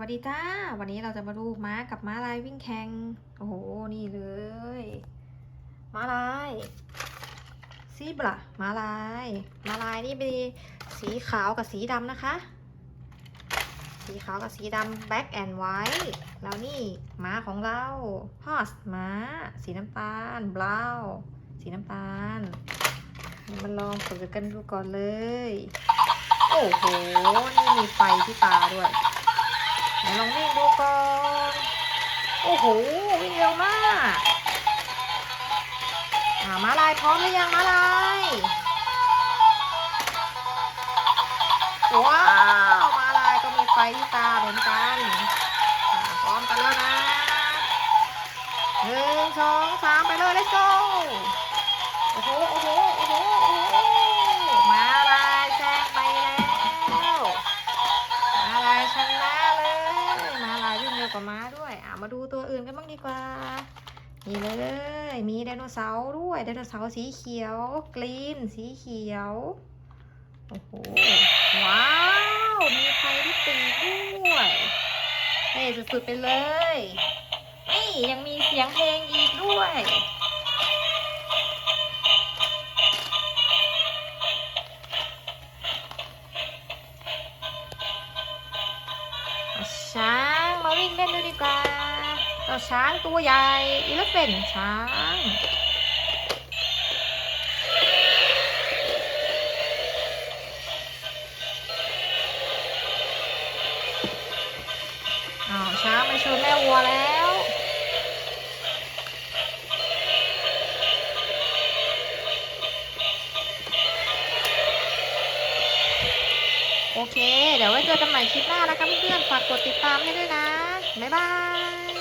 วัสดีจ้า วันนี้เราจะมาดูม้ากับม้าลายวิ่งแข่ง โอ้โห นี่เลย ม้าลายซีบระม้าลาย ม้าลายนี่เป็นสีขาวกับสีดำนะคะ สีขาวกับสีดำ black and white แล้วนี่ม้าของเรา horse ม้า สีน้ำตาล brown สีน้ำตาลมาลองฝึกกันดูก่อนเลย โอ้โห นี่มีไฟที่ตาด้วย ลองวิ่งดูก่อน โอ้โห วิ่งเร็วมากอ่าม้าลายพร้อมหรือยังม้าลายว้าวม้าลายก็มีไฟที่ตาเหมือนกันพร้อมกันแล้วนะหนึ่งสองสามไปเลย let's go โอ้โห โอ้โห วกว่าม้าด้วย อะมาดูตัวอื่นกันบ้างดีกว่า นี่เลย มีไดโนเสาร์ด้วย ไดโนเสาร์สีเขียว กรีน สีเขียว โอ้โห ว้าว มีไฟที่ปีกด้วยเท่สุดๆไปเลยนี่ยังมีเสียงเพลงอีกด้วยช้างมา วิ่งเล่นดูดีกว่าเจ้าช้างตัวใหญ่อีเลฟเฟนช้างอ้าวช้างมาชนแม่วัวแล้วโอเค เดี๋ยวไว้เจอกันใหม่คลิปหน้านะคะเพื่อนๆ ฝากกดติดตามให้ด้วยนะ 拜拜。